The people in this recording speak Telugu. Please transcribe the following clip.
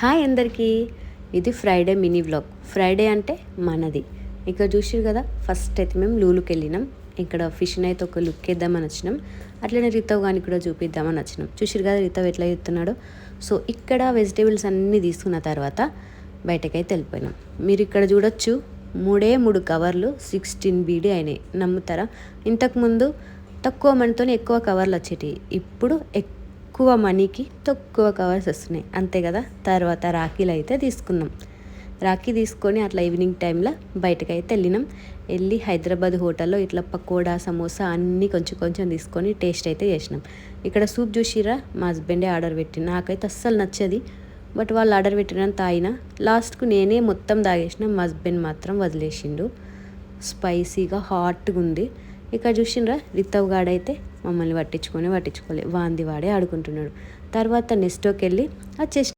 హాయ్ అందరికీ. ఇది ఫ్రైడే మినీ వ్లాగ్. ఫ్రైడే అంటే మనది. ఇక్కడ చూసిరు కదా ఫస్ట్ అయితే మేము లూలుకి వెళ్ళినాం. ఇక్కడ ఫిష్ని అయితే ఒక లుక్ వేద్దామని వచ్చినాం. అట్లనే రితవ్ కానీ కూడా చూపిద్దామని వచ్చినాం. చూసిరు కదా రితవ్ ఎట్లా చెప్తున్నాడో సో ఇక్కడ వెజిటేబుల్స్ అన్నీ తీసుకున్న తర్వాత బయటకైతే వెళ్ళిపోయినాం. మీరు ఇక్కడ చూడొచ్చు మూడే మూడు కవర్లు సిక్స్టీన్ బీడీ అయినాయి. నమ్ముతారా? ఇంతకుముందు తక్కువ మనతో ఎక్కువ కవర్లు వచ్చేటివి. ఇప్పుడు ఎక్కువ తక్కువ మనీకి తక్కువ కవర్స్ వస్తున్నాయి. అంతే కదా? తర్వాత రాఖీలు అయితే తీసుకున్నాం రాఖీ తీసుకొని అట్లా ఈవినింగ్ టైంలో బయటకు అయితే వెళ్ళినాం. వెళ్ళి హైదరాబాద్ హోటల్లో ఇట్లా పకోడా సమోసా అన్నీ కొంచెం కొంచెం తీసుకొని టేస్ట్ అయితే చేసినాం. ఇక్కడ సూప్ చూసిరా మా హస్బెండే ఆర్డర్ పెట్టి నాకైతే అస్సలు నచ్చది. బట్ వాళ్ళు ఆర్డర్ పెట్టిన తాగిన లాస్ట్కు నేనే మొత్తం తాగేసిన మా హస్బెండ్ మాత్రం వదిలేసిండు. స్పైసీగా హాట్గా ఉంది. ఇక్కడ చూసిండ్రా రితవ్ గాడైతే మమ్మల్ని పట్టించుకొని పట్టించుకోలే వాంది వాడే ఆడుకుంటున్నాడు. తర్వాత నెక్స్ట్కి వెళ్ళి ఆ చెస్ట్